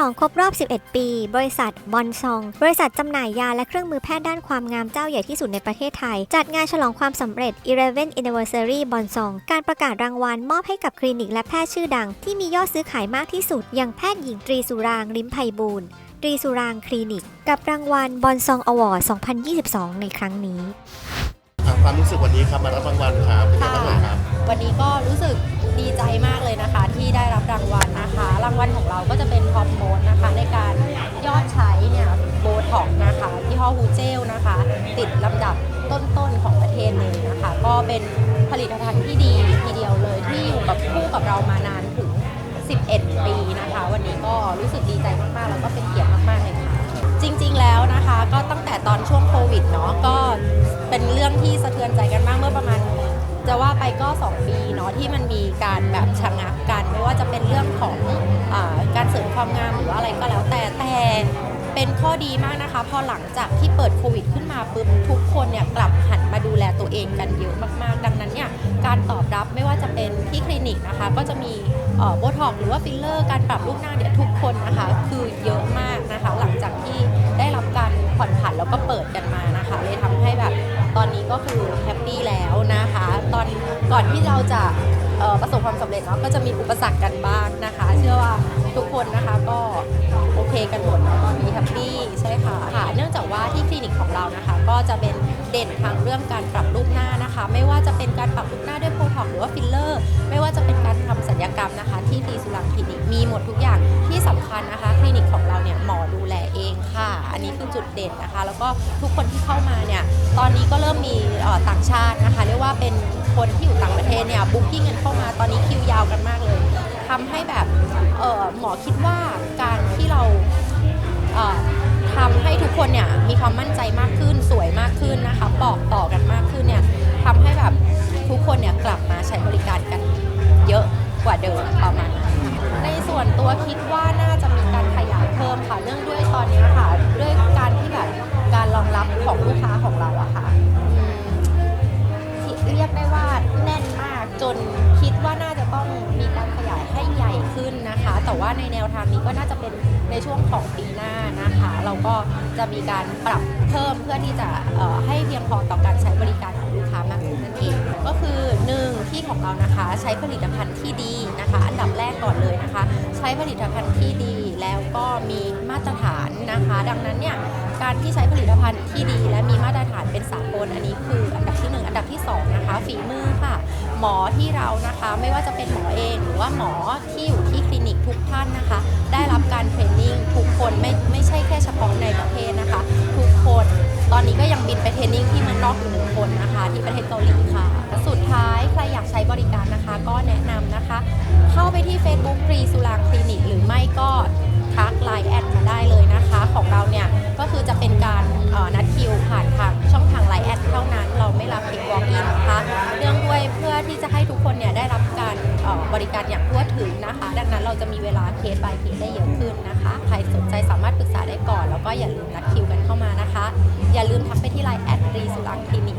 ลองครบรอบ 11 ปี บริษัทบอนซอง บริษัทจำหน่ายยาและเครื่องมือแพทย์ด้านความงามเจ้าใหญ่ที่สุดในประเทศไทย จัดงานฉลองความสำเร็จ 11 Anniversary บอนซอง การประกาศรางวัลมอบให้กับคลินิกและแพทย์ชื่อดัง ที่มียอดซื้อขายมากที่สุด อย่างแพทย์หญิงตรีสุรางค์ลิ้มไพบูลย์ตรีสุรางค์คลินิก กับรางวัลบอนซองอวอร์ด 2022 ในครั้งนี้อะความรู้สึกวันนี้ครับมารับรางวัลครับเป็นยังไงบ้างครับ วันนี้ก็รู้สึกดีใจมากเลยนะคะ ที่ได้รับรางวัลนะคะ รางวัลของเราก็จะเป็นท็อป ติดลำดับต้นๆของประเทศเลยนะคะ ก็เป็นผลิตภัณฑ์ที่ดีทีเดียวเลยที่อยู่กับคู่กับเรามานานถึง 11 ปีนะคะ วันนี้ก็รู้สึกดีใจมากๆ แล้วก็เป็นเกียรติมากๆเลยค่ะ จริงๆแล้วนะคะก็ตั้งแต่ตอนช่วงโควิดเนาะก็เป็นเรื่องที่สะเทือนใจกันมากเมื่อประมาณจะว่าไปก็ 2 ปีเนาะที่มันมีการแบบชะงักกันไม่ว่าจะเป็นเรื่องของอการเสริมความงามหรือว่าอะไรก็แล้ว เป็นข้อดีมากนะคะ พอหลังจากที่เปิดโควิดขึ้นมาปุ๊บทุกคนเนี่ยกลับหันมาดูแลตัวเองกันเยอะมากๆ ดังนั้นเนี่ยการตอบรับไม่ว่าจะเป็นที่คลินิกนะคะ ก็จะมีโบท็อกหรือว่าฟิลเลอร์การปรับรูปหน้าเนี่ยทุกคนนะคะ คือเยอะมากนะคะ หลังจากที่ได้รับการผ่อนผันแล้วก็เปิดกันมานะคะ เลยทำให้แบบตอนนี้ก็คือแฮปปี้แล้วนะคะ ตอนก่อนที่เราจะประสบความสำเร็จเนาะก็จะมีอุปสรรคกันบ้างนะคะ เชื่อว่าทุกคนนะคะก็ จะเป็นเด่นทางเรื่องการปรับรูปหน้านะคะ ไม่ว่าจะเป็นการปรับรูปหน้าด้วยโบท็อกหรือว่าฟิลเลอร์ ไม่ว่าจะเป็นการทำศัลยกรรมนะคะ ที่ทีสุรังคลินิกมีหมดทุกอย่างที่สำคัญนะคะ คลินิกของเราเนี่ยหมอดูแลเองค่ะ อันนี้คือจุดเด่นนะคะ แล้วก็ทุกคนที่เข้ามาเนี่ยตอนนี้ก็เริ่มมีต่างชาตินะคะเรียกว่าเป็นคนที่อยู่ต่างประเทศเนี่ยบุ๊กิ้งกันเข้ามาตอนนี้คิวยาวกันมากเลยทำให้แบบหมอคิดว่าการที่เรา แต่ว่าในแนวทางนี้ก็น่าจะเป็นในช่วงของปีหน้านะคะ เราก็จะมีการปรับเพิ่มเพื่อที่จะให้เพียงพอต่อการใช้บริการของลูกค้ามากขึ้นนั่นเองก็คือหนึ่งที่ของเรานะคะใช้ผลิตภัณฑ์ที่ดีนะคะ อันดับแรกก่อนเลยนะคะ ใช้ผลิตภัณฑ์ที่ดีแล้วก็มีมาตรฐานนะคะ ดังนั้นเนี่ยการที่ใช้ผลิตภัณฑ์ที่ดี และมีมาตรฐานเป็นสากลอันนี้คืออันดับที่หนึ่งอันดับที่สองนะคะฝีมือค่ะ หมอที่เรานะคะ ไม่ว่าจะเป็นหมอเองหรือว่าหมอที่อยู่ที่คลินิกทุกท่านนะคะ ได้รับการเทรนนิ่งทุกคนไม่ไม่ใช่แค่เฉพาะในประเทศนะคะ ทุกคนตอนนี้ก็ยังบินไปเทรนนิ่งที่มืองนอกอยู่หนึ่งคนนะคะ ที่ประเทศเกาหลีค่ะ สุดท้ายใครอยากใช้บริการนะคะ ก็แนะนำนะคะ เข้าไปที่ Facebook ฟรีสุรางคลินิกหรือไม่ก็ทักไลน์แอดมาได้เลย กันอย่างทั่วถึงนะคะ ดังนั้นเราจะมีเวลาเคสบายเคสได้เยอะขึ้นนะคะ ใครสนใจสามารถปรึกษาได้ก่อน แล้วก็อย่าลืมนัดคิวกันเข้ามานะคะ อย่าลืมทักไปที่ไลน์แอดรีสุรังคลินิ